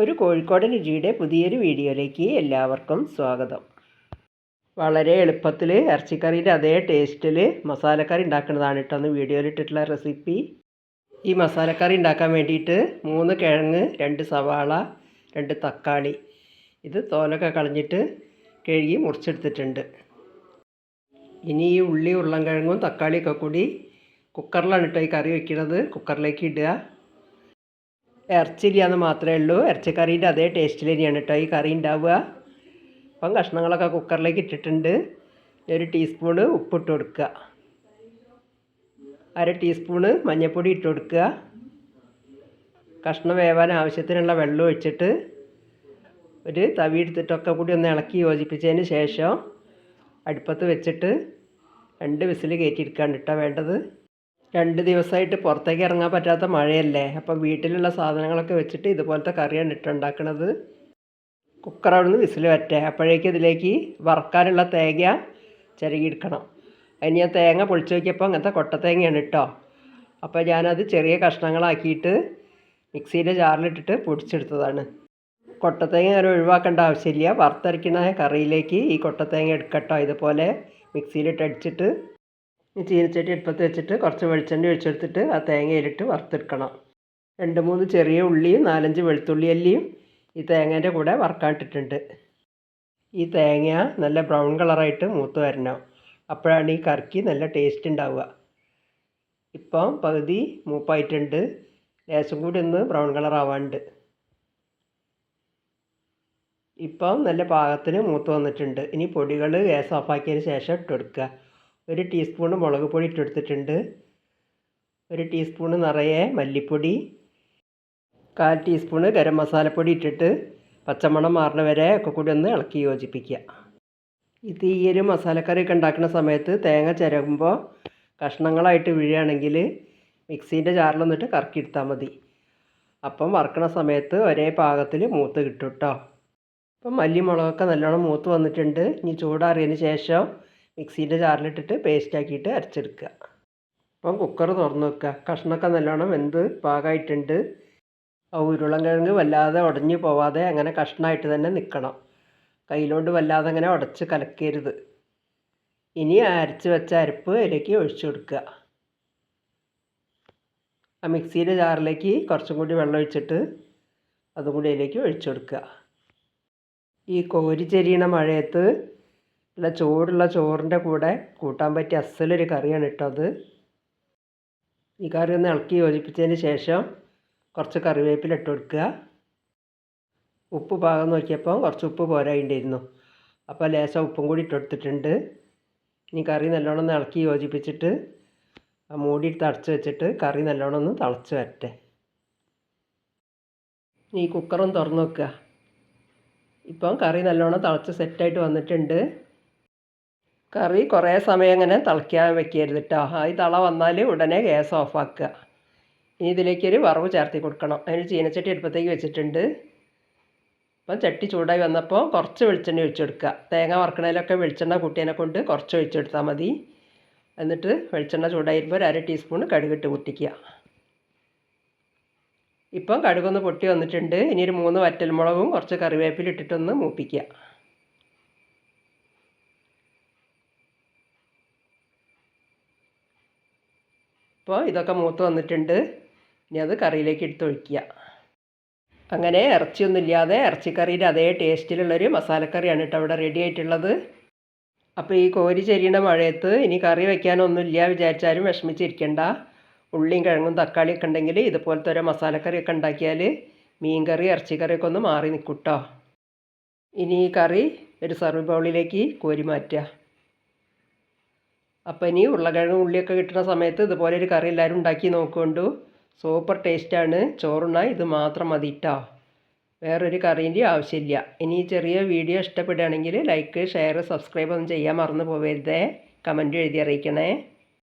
ഒരു കോഴിക്കോടൻ രുചിയുടെ പുതിയൊരു വീഡിയോയിലേക്ക് എല്ലാവർക്കും സ്വാഗതം. വളരെ എളുപ്പത്തിൽ ഇറച്ചിക്കറിയുടെ അതേ ടേസ്റ്റിൽ മസാലക്കറി ഉണ്ടാക്കുന്നതാണ് കേട്ടോ. ഒന്ന് വീഡിയോയിൽ ഇട്ടിട്ടുള്ള റെസിപ്പി. ഈ മസാലക്കറി ഉണ്ടാക്കാൻ വേണ്ടിയിട്ട് മൂന്ന് കിഴങ്ങ് രണ്ട് സവാള രണ്ട് തക്കാളി. ഇത് തോലൊക്കെ കളഞ്ഞിട്ട് കഴുകി മുറിച്ചെടുത്തിട്ടുണ്ട്. ഇനി ഈ ഉള്ളി ഉരുളൻകിഴങ്ങും തക്കാളിയൊക്കെ കൂടി കുക്കറിലാണ് കേട്ടോ ഈ കറി വയ്ക്കുന്നത് കുക്കറിലേക്ക് ഇടുക. ഇറച്ചിയില്ലാന്ന് മാത്രമേ ഉള്ളൂ. ഇറച്ചിക്കറീന്റെ അതേ ടേസ്റ്റിൽ തന്നെയാണ് കേട്ടോ ഈ കറി ഉണ്ടാവുക അപ്പം കഷ്ണങ്ങളൊക്കെ കുക്കറിലേക്ക് ഇട്ടിട്ടുണ്ട്. ഒരു ടീസ്പൂണ് ഉപ്പിട്ട് കൊടുക്കുക. അര ടീസ്പൂണ് മഞ്ഞൾപ്പൊടി ഇട്ട് കൊടുക്കുക. കഷ്ണം വേവാൻ ആവശ്യത്തിനുള്ള വെള്ളം ഒഴിച്ചിട്ട് ഒരു തവി എടുത്തിട്ടൊക്കെ കൂടി ഒന്ന് ഇളക്കി യോജിപ്പിച്ചതിന് ശേഷം അടുപ്പത്ത് വെച്ചിട്ട് രണ്ട് വിസിൽ കയറ്റിയെടുക്കാണ് കേട്ടോ വേണ്ടത്. രണ്ട് ദിവസമായിട്ട് പുറത്തേക്ക് ഇറങ്ങാൻ പറ്റാത്ത മഴയല്ലേ? അപ്പം വീട്ടിലുള്ള സാധനങ്ങളൊക്കെ വെച്ചിട്ട് ഇതുപോലത്തെ കറിയാണ് ഇട്ടുണ്ടാക്കണത്. കുക്കർ നിന്ന് വിസിൽ വരട്ടെ. അപ്പോഴേക്കും ഇതിലേക്ക് വറക്കാനുള്ള തേങ്ങ ചിരകിയെടുക്കണം. അതിന് ഞാൻ തേങ്ങ പൊളിച്ച് നോക്കിയപ്പോൾ അങ്ങനത്തെ കൊട്ടത്തേങ്ങയാണ് കേട്ടോ. അപ്പോൾ ഞാനത് ചെറിയ കഷ്ണങ്ങളാക്കിയിട്ട് മിക്സിയിലെ ജാറിലിട്ടിട്ട് പൊടിച്ചെടുത്തതാണ്. കൊട്ടത്തേങ്ങ അങ്ങനെ ഒഴിവാക്കേണ്ട ആവശ്യമില്ല. വറുത്തരയ്ക്കണ കറിയിലേക്ക് ഈ കൊട്ടത്തേങ്ങ എടുക്കട്ടോ. ഇതുപോലെ മിക്സിയിലിട്ട് അടിച്ചിട്ട് ഈ ചീനച്ചട്ടി അടുപ്പത്ത് വെച്ചിട്ട് കുറച്ച് വെളിച്ചെണ്ണ ഒഴിച്ചെടുത്തിട്ട് ആ തേങ്ങയിലിട്ട് വറുത്തെടുക്കണം. രണ്ട് മൂന്ന് ചെറിയ ഉള്ളിയും നാലഞ്ച് വെളുത്തുള്ളി അല്ലിയും ഈ തേങ്ങേന്റെ കൂടെ വറുക്കാനിട്ടിട്ടുണ്ട്. ഈ തേങ്ങ നല്ല ബ്രൗൺ കളറായിട്ട് മൂത്ത് വരണം. അപ്പോഴാണ് ഈ കറിക്ക് നല്ല ടേസ്റ്റ് ഉണ്ടാവുക. ഇപ്പം പകുതി മൂപ്പായിട്ടുണ്ട്. ലേശം കൂടി ഒന്ന് ബ്രൗൺ കളർ ആവാണ്ട് ഇപ്പം നല്ല പാകത്തിന് മൂത്ത് വന്നിട്ടുണ്ട്. ഇനി പൊടികൾ ഗ്യാസ് ഓഫാക്കിയതിന് ശേഷം ഇട്ട് കൊടുക്കുക. ഒരു ടീസ്പൂണ് മുളക് പൊടി ഇട്ടെടുത്തിട്ടുണ്ട്. ഒരു ടീസ്പൂണ് നിറയെ മല്ലിപ്പൊടി. കാൽ ടീസ്പൂണ് ഗരം മസാലപ്പൊടി ഇട്ടിട്ട് പച്ചമണം മാറണ വരെ ഒക്കെ കൂടി ഒന്ന് ഇളക്കി യോജിപ്പിക്കുക. ഇത് ഈ തീയൽ മസാലക്കറിയൊക്കെ ഉണ്ടാക്കുന്ന സമയത്ത് തേങ്ങ ചിരകുമ്പോൾ കഷ്ണങ്ങളായിട്ട് വീഴുകയാണെങ്കിൽ മിക്സീന്റെ ജാറിലൊന്നിട്ട് കറക്കിയെടുത്താൽ മതി. അപ്പം വറുക്കണ സമയത്ത് ഒരേ പാകത്തിൽ മൂത്ത് കിട്ടും കേട്ടോ അപ്പം മല്ലി മുളകൊക്കെ നല്ലോണം മൂത്ത് വന്നിട്ടുണ്ട്. ഇനി ചൂടാറിയതിന് ശേഷം മിക്സീന്റെ പേസ്റ്റ് ആക്കിയിട്ട് അരച്ചെടുക്കുക. അപ്പം കുക്കർ തുറന്ന് വെക്കുക. കഷ്ണമൊക്കെ നല്ലോണം വെന്ത് പാകമായിട്ടുണ്ട്. ആ ഉരുളം കിഴങ്ങ് വല്ലാതെ ഉടഞ്ഞു പോവാതെ അങ്ങനെ കഷ്ണമായിട്ട് തന്നെ നിൽക്കണം. കയ്യിലോണ്ട് വല്ലാതെ അങ്ങനെ ഉടച്ച് കലക്കരുത്. ഇനി അരച്ച് വെച്ച അരപ്പ് അതിലേക്ക് ഒഴിച്ചു കൊടുക്കുക. ആ മിക്സിയുടെ ജാറിലേക്ക് കുറച്ചും കൂടി വെള്ളം ഒഴിച്ചിട്ട് അതും കൂടി അതിലേക്ക് ഒഴിച്ചു കൊടുക്കുക. ഈ കോരി ചെരിയണ മഴയത്ത് നല്ല ചൂടുള്ള ചോറിന്റെ കൂടെ കൂട്ടാൻ പറ്റിയ അസലൊരു കറിയാണ് കേട്ടോ അത്. ഈ കറി ഒന്ന് ഇളക്കി യോജിപ്പിച്ചതിന് ശേഷം കുറച്ച് കറിവേപ്പില ഇട്ട് കൊടുക്കുക. ഉപ്പ് പാകം നോക്കിയപ്പോൾ കുറച്ച് ഉപ്പ് പോരായിണ്ടായിരുന്നു. അപ്പോൾ ലേശം ഉപ്പും കൂടി ഇട്ടെടുത്തിട്ടുണ്ട് ഇനി കറി നല്ലോണം ഒന്ന് ഇളക്കി യോജിപ്പിച്ചിട്ട് മൂടി എടുത്ത് അടച്ചു വെച്ചിട്ട് കറി നല്ലോണം ഒന്ന് തിളച്ച് വരട്ടെ. ഈ കുക്കറും തുറന്ന് വെക്കുക ഇപ്പം കറി നല്ലോണം തിളച്ച് സെറ്റായിട്ട് വന്നിട്ടുണ്ട്. കറി കുറേ സമയം ഇങ്ങനെ തിളയ്ക്കാൻ വെക്കരുത് കേട്ടോ ഈ തള വന്നാൽ ഉടനെ ഗ്യാസ് ഓഫാക്കുക ഇനി ഇതിലേക്കൊരു വറവ് ചേർത്തി കൊടുക്കണം. അതിന് ചീനച്ചട്ടി അടുപ്പത്തേക്ക് വെച്ചിട്ടുണ്ട്. അപ്പം ചട്ടി ചൂടായി വന്നപ്പോൾ കുറച്ച് വെളിച്ചെണ്ണ ഒഴിച്ചെടുക്കുക. തേങ്ങ വറക്കണേലൊക്കെ വെളിച്ചെണ്ണ കൂട്ടിയതിനെ കൊണ്ട് കുറച്ച് ഒഴിച്ചെടുത്താൽ മതി. എന്നിട്ട് വെളിച്ചെണ്ണ ചൂടായി വരുമ്പോൾ ഒരു അര ടീസ്പൂൺ കടുകിട്ട് പൊട്ടിക്കുക ഇപ്പം കടുകൊന്ന് പൊട്ടി വന്നിട്ടുണ്ട്. ഇനി ഒരു മൂന്ന് വറ്റൽമുളകും കുറച്ച് കറിവേപ്പിലിട്ടിട്ടൊന്ന് മൂപ്പിക്കുക. ഇപ്പോൾ ഇതൊക്കെ മൂത്ത് വന്നിട്ടുണ്ട്. ഇനി അത് കറിയിലേക്ക് എടുത്തൊഴിക്കുക അങ്ങനെ ഇറച്ചിയൊന്നുമില്ലാതെ ഇറച്ചിക്കറിയുടെ അതേ ടേസ്റ്റിലുള്ളൊരു മസാലക്കറിയാണ് കേട്ടോ അവിടെ റെഡി ആയിട്ടുള്ളത്. അപ്പോൾ ഈ കോരി ചെരിയണ മഴയത്ത് ഇനി കറി വയ്ക്കാനൊന്നുമില്ല വിചാരിച്ചാലും വിഷമിച്ചിരിക്കണ്ട. ഉള്ളിയും കിഴങ്ങും തക്കാളിയൊക്കെ ഉണ്ടെങ്കിൽ ഇതുപോലത്തെ ഒരു മസാലക്കറിയൊക്കെ ഉണ്ടാക്കിയാൽ മീൻകറി ഇറച്ചിക്കറിയൊക്കെ ഒന്ന് മാറി നിൽക്കും കേട്ടോ. ഇനി ഈ കറി ഒരു സർവ് ബൗളിലേക്ക് കോരി മാറ്റുക. അപ്പോൾ ഇനി ഉരുളക്കിഴങ്ങ് ഉള്ളിയൊക്കെ കിട്ടുന്ന സമയത്ത് ഇതുപോലെ ഒരു കറി എല്ലാവരും ഉണ്ടാക്കി നോക്കുകൊണ്ടു. സൂപ്പർ ടേസ്റ്റാണ് ചോറുണ്ണാൻ ഇത് മാത്രം മതി കേട്ടോ വേറൊരു കറീന്റെ ആവശ്യമില്ല. ഇനി ചെറിയ വീഡിയോ ഇഷ്ടപ്പെടുകയാണെങ്കിൽ ലൈക്ക് ഷെയർ സബ്സ്ക്രൈബ് ഒന്നും ചെയ്യാൻ മറന്നു പോകരുതേ കമന്റ് എഴുതി അറിയിക്കണേ.